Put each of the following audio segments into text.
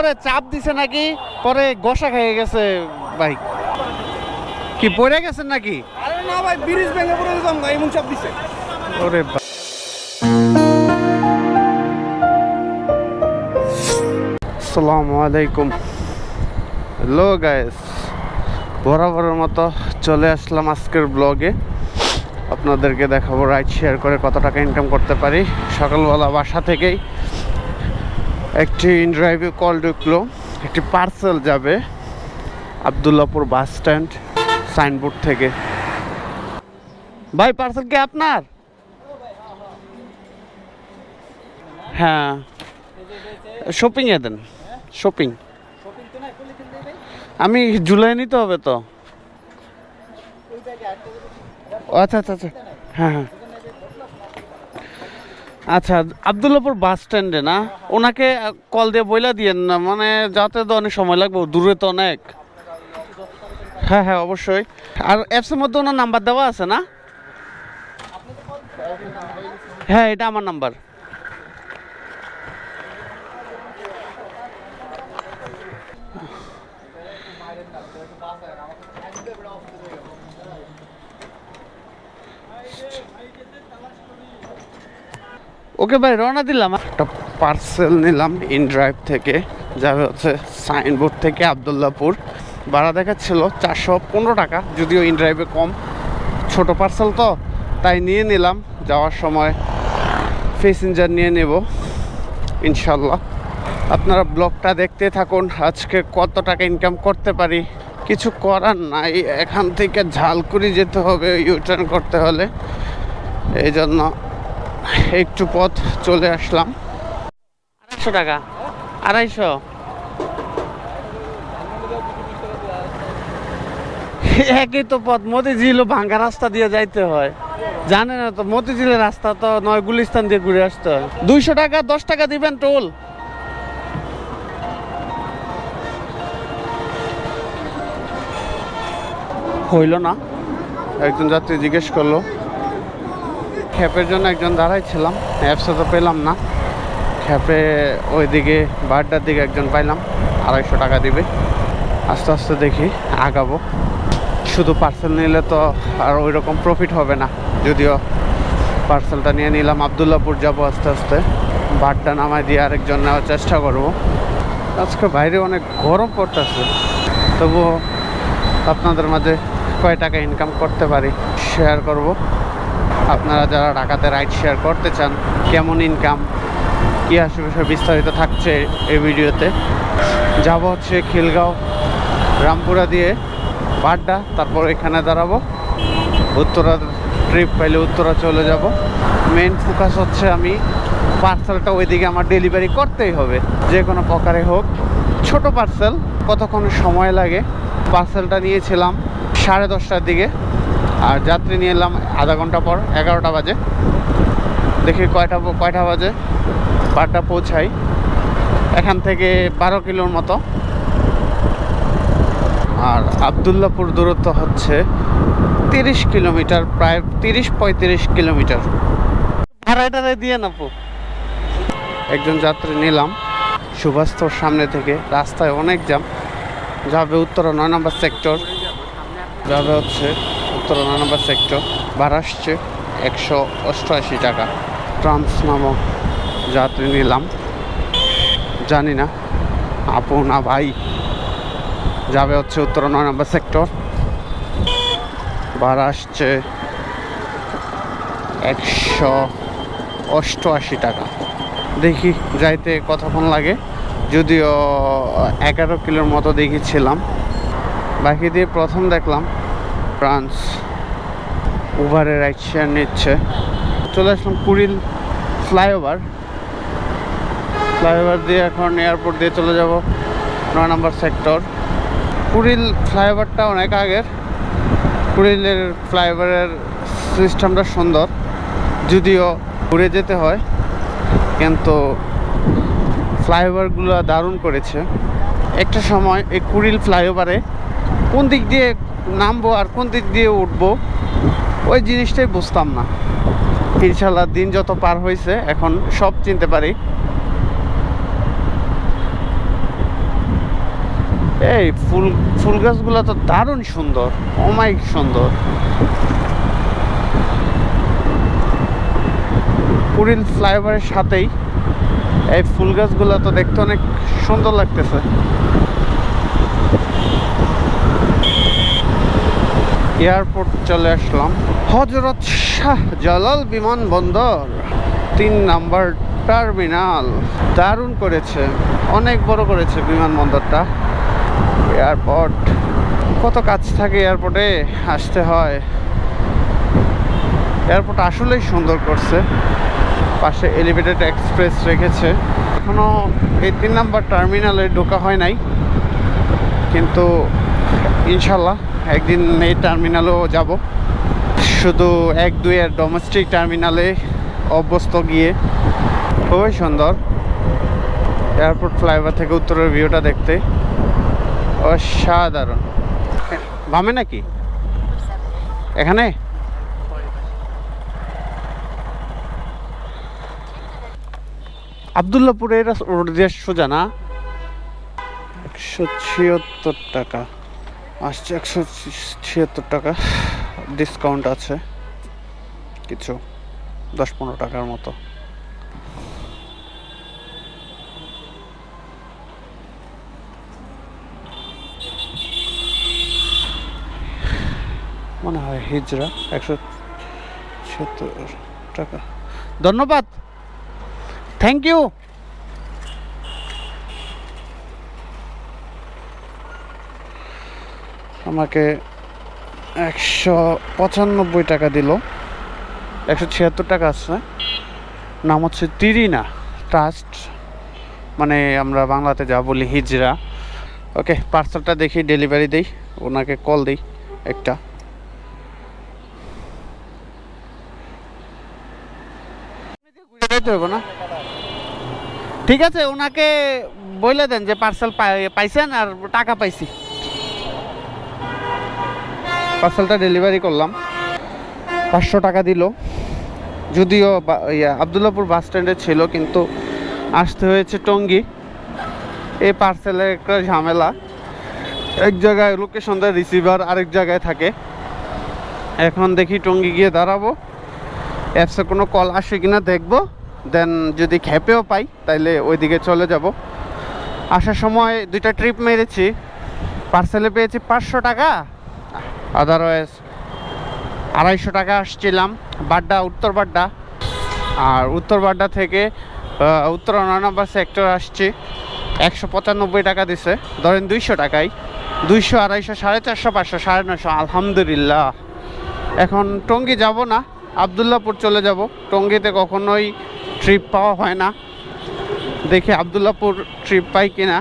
পরে চাপ দিছে নাকি? পরে গসা খেয়ে গেছে বাইক কি পড়ে গেছেন নাকি? আরে না ভাই ব্রিজ ভেঙে পড়ে যেতাম না এমন চাপ দিছে। ওরে আসসালামু আলাইকুম। হ্যালো গাইস বরাবরের মতো চলে আসলাম আজকের ব্লগে আপনাদেরকে দেখাবো রাইড শেয়ার করে কত টাকা ইনকাম করতে পারি। সকালবেলা বাসা থেকেই একটি ইনড্রাইভে কল ঢুকলো। একটি পার্সেল যাবে আবদুল্লাপুর বাস স্ট্যান্ড সাইনবোর্ড থেকে। ভাই পার্সেল কি আপনার? হ্যাঁ। শপিং এ দেন। শপিং আমি জুলাই নিতে হবে তো। আচ্ছা আচ্ছা আচ্ছা। হ্যাঁ হ্যাঁ। আচ্ছা আবদুল্লাপুর বাস স্ট্যান্ডে না? ওনাকে কল দিয়ে বইলা দিয়েন না মানে যাতে তো অনেক সময় লাগবে দূরে তো অনেক। হ্যাঁ হ্যাঁ অবশ্যই। আর অ্যাপসের মধ্যে ওনার নাম্বার দেওয়া আছে না? হ্যাঁ এটা আমার নাম্বার ওকে ভাই রওনা দিলাম। একটা পার্সেল নিলাম ইন ড্রাইভ থেকে যাবে হচ্ছে সাইনবোর্ড থেকে আবদুল্লাপুর। ভাড়া দেখাচ্ছিল চারশো পনেরো টাকা, যদিও ইন ড্রাইভে কম। ছোট পার্সেল তো, তাই নিয়ে নিলাম। যাওয়ার সময় প্যাসেঞ্জার নিয়ে নেব, ইনশাল্লাহ। আপনারা ব্লগটা দেখতে থাকুন, আজকে কত টাকা ইনকাম করতে পারি। কিছু করার নাই, এখান থেকে ঝালকুড়ি যেতে হবে ইউটার্ন করতে হলে। এই জন্য একটু পথ চলে আসলাম। আড়াইশো টাকা। আড়াইশো। একই তো পথ মতিঝিল ও ভাঙ্গা রাস্তা দিয়ে যাইতে হয়। জানে না তো মতিঝিলের রাস্তা তো নয় গুলিস্তান দিয়ে ঘুরে আসতে হয়। দুইশো টাকা দশ টাকা দিবেন টোল। হইল না। একজন যাত্রী জিজ্ঞেস করল খ্যাপের জন্য একজন দাঁড়াইছিলাম অ্যাপসে তো পেলাম না। খ্যাপে ওইদিকে বারটার দিকে একজন পাইলাম, আড়াইশো টাকা দিবে। আস্তে আস্তে দেখি আগাবো। শুধু পার্সেল নিলে তো আর ওই রকম প্রফিট হবে না। যদিও পার্সেলটা নিয়ে নিলাম আবদুল্লাপুর যাব আস্তে আস্তে। বারটা নামায় দিয়ে আরেকজন নেওয়ার চেষ্টা করব। আজকে বাইরে অনেক গরম পড়তেছে। তবুও আপনাদের মাঝে কয় টাকা ইনকাম করতে পারি শেয়ার করব। আপনারা যারা ঢাকাতে রাইড শেয়ার করতে চান, কেমন ইনকাম কী আশেপাশে বিস্তারিত থাকছে এই ভিডিওতে, যাব হচ্ছে খিলগাঁও, রামপুরা দিয়ে বাড্ডা তারপর এখানে দাঁড়াবো, উত্তরা ট্রিপ পাইলে উত্তরা চলে যাব। মেন ফোকাস হচ্ছে আমি পার্সেলটা ওইদিকে আমার ডেলিভারি করতেই হবে, যে কোনো প্রকারে হোক। ছোট পার্সেল কতক্ষণ সময় লাগে? পার্সেলটা নিয়েছিলাম সাড়ে দশটার দিকে। আর যাত্রী নিয়ে এলাম আধা ঘণ্টা পর, এগারোটা বাজে। দেখি কয়টা কয়টা বাজে? বারটা পৌঁছাই। এখান থেকে বারো কিলোর মতো। আর আবদুল্লাপুর দূরত্ব হচ্ছে তিরিশ কিলোমিটার, প্রায় তিরিশ, পঁয়ত্রিশ কিলোমিটার। ভাড়াটারে দিয়ে নাপো একজন যাত্রী নিলাম। সুভাস্তর সামনে থেকে রাস্তায় অনেক জ্যাম। যাবে উত্তরা নয় নম্বর সেক্টর। যাবে হচ্ছে উত্তরা নয় নম্বর সেক্টর ভাড়া আসছে একশো অষ্টআশি টাকা। ট্রান্স নামক যাত্রী নিলাম। জানি না, আপু না ভাই। যাবে হচ্ছে উত্তর নয় নম্বর সেক্টর ভাড়া আসছে একশো অষ্টআশি টাকা। দেখি, যাইতে কতক্ষণ লাগে। যদিও এগারো কিলোর মতো দেখেছিলাম। বাকি দিয়ে প্রথম দেখলাম ফ্রান্স। উবারে রাইড শেয়ার নিচ্ছে। চলে আসলাম কুড়িল ফ্লাইওভার। ফ্লাইওভার দিয়ে এখন এয়ারপোর্ট দিয়ে চলে যাব নয় নম্বর সেক্টর কুড়িল ফ্লাইওভারটা অনেক আগের। কুড়িলের ফ্লাইওভারের সিস্টেমটা সুন্দর। যদিও ঘুরে যেতে হয়, কিন্তু ফ্লাইওভারগুলো দারুণ করেছে। একটা সময় এই কুড়িল ফ্লাইওভারে কোন দিক দিয়ে নামবো আর কোন দিক দিয়ে উঠবো, ওই জিনিসটাই বুঝতাম না। ইনশাল্লাহ দিন যত পার হয়েছে এখন সব চিনতে পারি। এই ফুল ফুল গাছগুলো তো দারুণ সুন্দর অমায়িক সুন্দর। পুরিল ফ্লাইওভারের সাথেই এই ফুল গাছগুলো তো দেখতে অনেক সুন্দর লাগতেছে। এয়ারপোর্ট চলে আসলাম। হজরত শাহ জালাল বিমানবন্দর, তিন নাম্বার টার্মিনাল। দারুণ করেছে, অনেক বড় করেছে বিমানবন্দরটা। এয়ারপোর্ট, কত কাজ থাকে এয়ারপোর্টে আসতে হয়। এয়ারপোর্ট আসলেই সুন্দর করছে। পাশে এলিভেটেড এক্সপ্রেস রেখেছে। এখনও এই তিন নাম্বার টার্মিনালে ঢোকা হয় নাই। কিন্তু ইনশাল্লাহ একদিন এই টার্মিনালেও যাব। শুধু এক, দুই এর ডোমেস্টিক টার্মিনালে অভ্যস্ত গিয়ে। খুবই সুন্দর। এয়ারপোর্ট ফ্লাইওভার থেকে উত্তরের ভিউটা দেখতে। অসাধারণ। বামে নাকি? এখানে? আবদুল্লাপুরে এটা রোড দিয়ে সোজা না? একশো ছিয়াত্তর টাকা। আসছে একশো ছিয়াত্তর টাকা। ডিসকাউন্ট আছে। কিছু দশ পনেরো টাকার মতো। মনে হয় হিজরা একশো ছিয়াত্তর টাকা। ধন্যবাদ। থ্যাংক ইউ আমাকে একশো পঁচানব্বই টাকা দিল। একশো ছিয়াত্তর টাকা আসছে নাম হচ্ছে তিরিনা ট্রাস্ট। মানে আমরা বাংলাতে যা বলি হিজরা। ওকে, পার্সেলটা দেখি, ডেলিভারি দিই, ওনাকে কল দিই একটা। না? ঠিক আছে, ওনাকে বলে দেন যে পার্সেল পাইছেন আর টাকা পাইছি। পার্সেলটা ডেলিভারি করলাম। পাঁচশো টাকা দিল। যদিও ইয়া, আবদুল্লাপুর বাস স্ট্যান্ডে ছিল, কিন্তু আসতে হয়েছে টঙ্গি। এই পার্সেলের একটা ঝামেলা। এক জায়গায় লোকেশন দেয় রিসিভার আরেক জায়গায় থাকে। এখন দেখি টঙ্গি গিয়ে দাঁড়াবো। অ্যাপসে কোনো কল আসে কিনা দেখব। দেন যদি খেপেও পাই, তাইলে ওইদিকে চলে যাব। আসার সময় দুইটা ট্রিপ মেরেছি। পার্সেলে পেয়েছি পাঁচশো টাকা। আদারওয়াইজ আড়াইশো টাকা আসছিলাম। বাড্ডা, উত্তর বাড্ডা। আর উত্তর বাড্ডা থেকে উত্তর নম্বর সেক্টর আসছি। একশো পঁচানব্বই টাকা দিছে। ধরেন দুইশো টাকায়। দুইশো, আড়াইশো, সাড়ে চারশো, পাঁচশো, সাড়ে নশো আলহামদুলিল্লাহ। এখন টঙ্গী যাব না, আবদুল্লাপুর চলে যাব। টঙ্গিতে কখনোই ট্রিপ পাওয়া হয় না। দেখি আবদুল্লাপুর ট্রিপ পাই কিনা।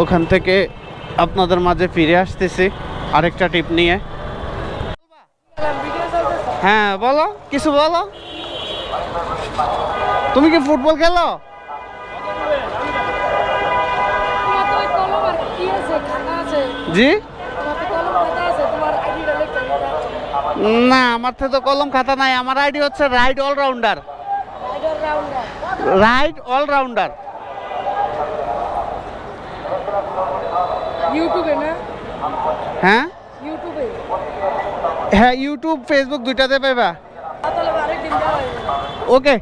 ওখান থেকে আপনাদের মাঝে ফিরে আসতেছি। আরেকটা টিপ নিয়ে। হ্যাঁ বলো, কিছু বলো। তুমি কি ফুটবল খেলো? জি? না, আমার থেকে তো কলম খাতা নাই, আমার আইডি হচ্ছে রাইড অলরাউন্ডার। Ride allrounder. ইউটিউবে না? হ্যাঁ? হ্যাঁ ইউটিউব ফেসবুক দুইটাতে পাইবা। ওকে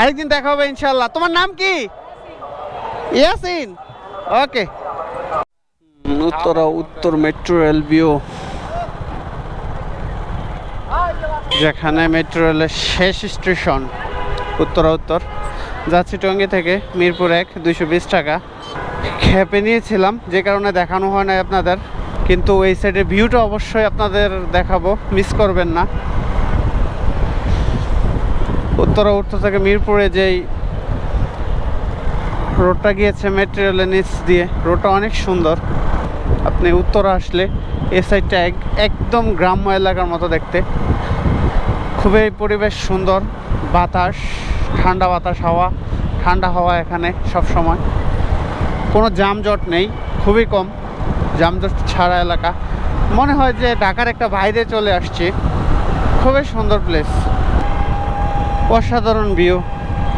আরেকদিন দেখা হবে ইনশাল্লাহ তোমার নাম কি? ইয়াসিন। ওকে। উত্তরা উত্তর মেট্রো রেল ভিউ যেখানে মেট্রো রেলের শেষ স্টেশন। উত্তরা উত্তর। যাচ্ছি টঙ্গী থেকে মিরপুর এক দুইশো বিশ টাকা। খেপে নিয়েছিলাম যে কারণে দেখানো হয় না আপনাদের। কিন্তু এই সাইডের ভিউটা অবশ্যই আপনাদের দেখাবো মিস করবেন না। উত্তরা উত্তর থেকে মিরপুরে যেই রোডটা গিয়েছে মেট্রো রেলের নিচ দিয়ে, রোডটা অনেক সুন্দর। আপনি উত্তরা আসলে এই সাইডটা এক- একদম গ্রাম্য এলাকার মতো দেখতে। খুবই পরিবেশ সুন্দর, বাতাস, ঠান্ডা বাতাস, হাওয়া, ঠান্ডা হাওয়া এখানে সব সময় কোনো যানজট নেই, খুবই কম। যানজট ছাড়া এলাকা। মনে হয় যে ঢাকার একটা বাইরে চলে আসছি। খুবই সুন্দর প্লেস অসাধারণ ভিউ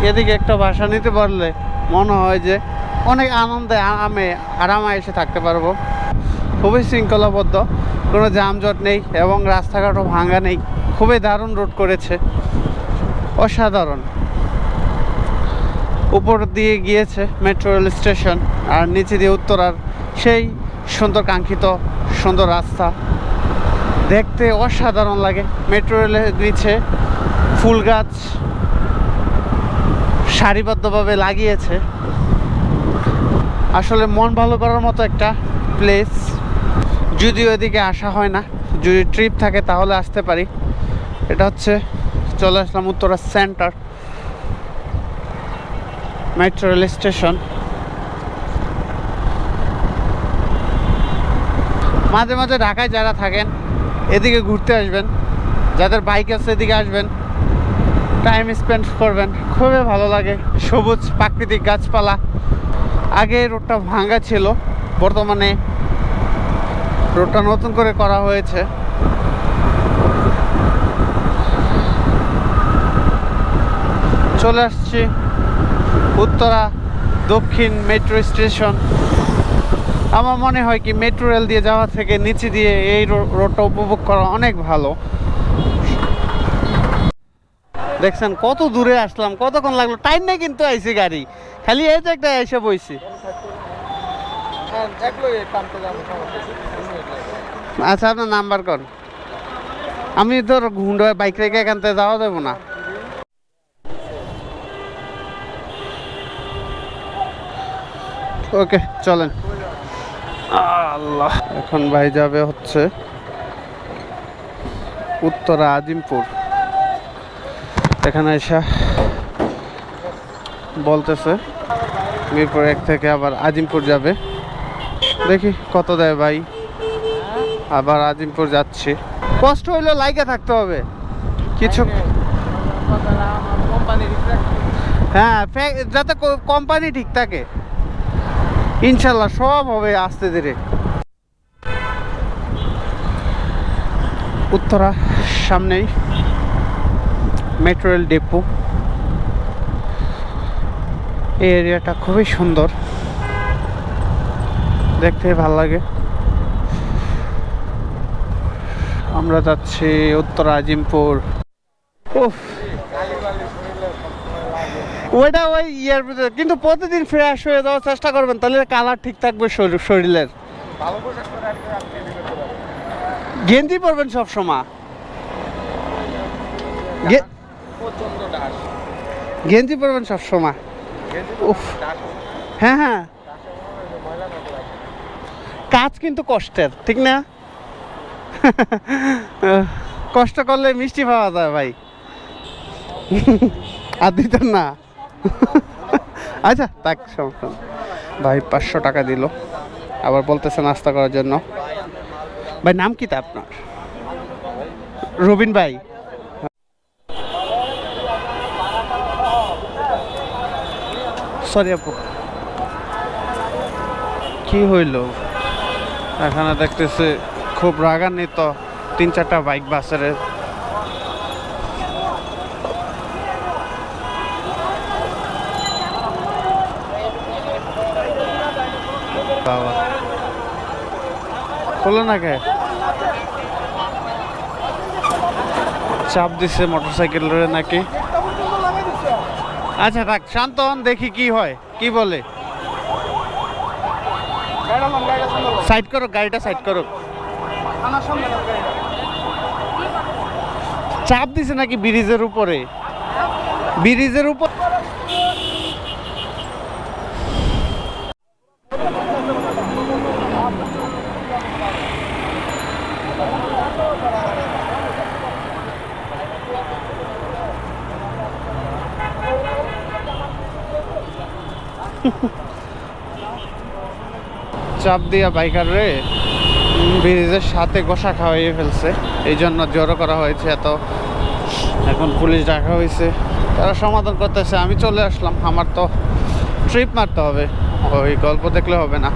এদিকে একটা বাসা নিতে পারলে মনে হয় যে অনেক আনন্দে আরামে আরামে এসে থাকতে পারব। খুবই শৃঙ্খলাবদ্ধ। কোনো যানজট নেই এবং রাস্তাঘাটও ভাঙা নেই। খুবই দারুণ রোড করেছে। অসাধারণ। উপর দিয়ে গিয়েছে মেট্রো রেল স্টেশন আর নিচে দিয়ে উত্তরার সেই সুন্দর কাঙ্ক্ষিত, সুন্দর রাস্তা। দেখতে অসাধারণ লাগে। মেট্রো রেলের নিচে ফুল গাছ সারিবদ্ধভাবে লাগিয়েছে। আসলে মন ভালো করার মতো একটা প্লেস যদিও এদিকে আসা হয় না, যদি ট্রিপ থাকে তাহলে আসতে পারি। এটা হচ্ছে, চলে আসলাম Uttara centre metro rail station. মাঝে মাঝে ঢাকায় যারা থাকেন, এদিকে ঘুরতে আসবেন। যাদের বাইক আছে এদিকে আসবেন। টাইম স্পেন্ড করবেন। খুবই ভালো লাগে। সবুজ প্রাকৃতিক গাছপালা। আগে রোডটা ভাঙা ছিল। বর্তমানে রোডটা নতুন করে করা হয়েছে। চলে আসছি উত্তরা দক্ষিণ মেট্রো স্টেশন আমার মনে হয় কি মেট্রো রেল দিয়ে যাওয়া থেকে নিচে দিয়ে এই রোডটা উপভোগ করা অনেক ভালো। দেখছেন, কত দূরে আসলাম, কতক্ষণ লাগল? টাইম নেই কিন্তু আইছি গাড়ি। খালি এই যে একটা এসে বইছি। আচ্ছা আপনার নাম্বার কর। আমি তোর হুন্ডা বাইক রেখে এখান থেকে যাওয়া যাব না। ওকে, চলেন। আল্লাহ। এখন ভাই যাবে হচ্ছে উত্তরা আজিমপুর। এখানে এসে বলতেছে মিরপুর এক থেকে আবার আজিমপুর যাবে। দেখি কত দেয় ভাই। আবার আজিমপুর যাচ্ছি। কষ্ট হইলে লাইকে থাকতে হবে। কিছু হ্যাঁ যাতে কোম্পানি ঠিক থাকে। ইনশাল্লাহ সব হবে আস্তে ধীরে। উত্তরা সামনেই মেট্রো রেল ডিপো। এই এরিয়াটা খুবই সুন্দর। দেখতে ভালো লাগে। আমরা যাচ্ছি উত্তর আজিমপুর উফ ওইটা ওই ইয়ের ভিতরে। কিন্তু প্রতিদিন ফ্রেশ হয়ে যাওয়ার চেষ্টা করবেন তাহলে কালার ঠিক থাকবে শরীর- শরীরের। গেঞ্জি পরবেন সব সময় গেঞ্জি পরবেন সব সময় উফ। হ্যাঁ হ্যাঁ। কাজ কিন্তু কষ্টের ঠিক না? কষ্ট করলে মিষ্টি পাওয়া যায় ভাই। আর দিতেন না। আচ্ছা তাক সমস্যা ভাই পাঁচশো টাকা দিল। আবার বলতেছে নাস্তা করার জন্য। ভাই, নাম কি তা আপনার? রবিন ভাই। সরি আপু। কি হইল? এখানে দেখতেছে খুব রাগান্বিত। তিন চারটা বাইক বাসের বাবা খোলো না কে? চাপ দিচ্ছে মোটর সাইকেলের নাকি। আচ্ছা থাক, শান্ত হন, দেখি কি হয়, কি বলে। সাইড করো গাড়িটা সাইড করো চাপ দিছে নাকি ব্রিজের উপরে? ব্রিজের উপর চাপ দিয়া বাইকার রে ব্রিজের সাথে গোসা খাওয়াইয়ে ফেলছে। এই জন্য জড়ো করা হয়েছে এত। এখন পুলিশ ডাকা হয়েছে তারা সমাধান করতেছে। আমি চলে আসলাম। আমার তো ট্রিপ মারতে হবে। ওই গল্প দেখলে হবে না।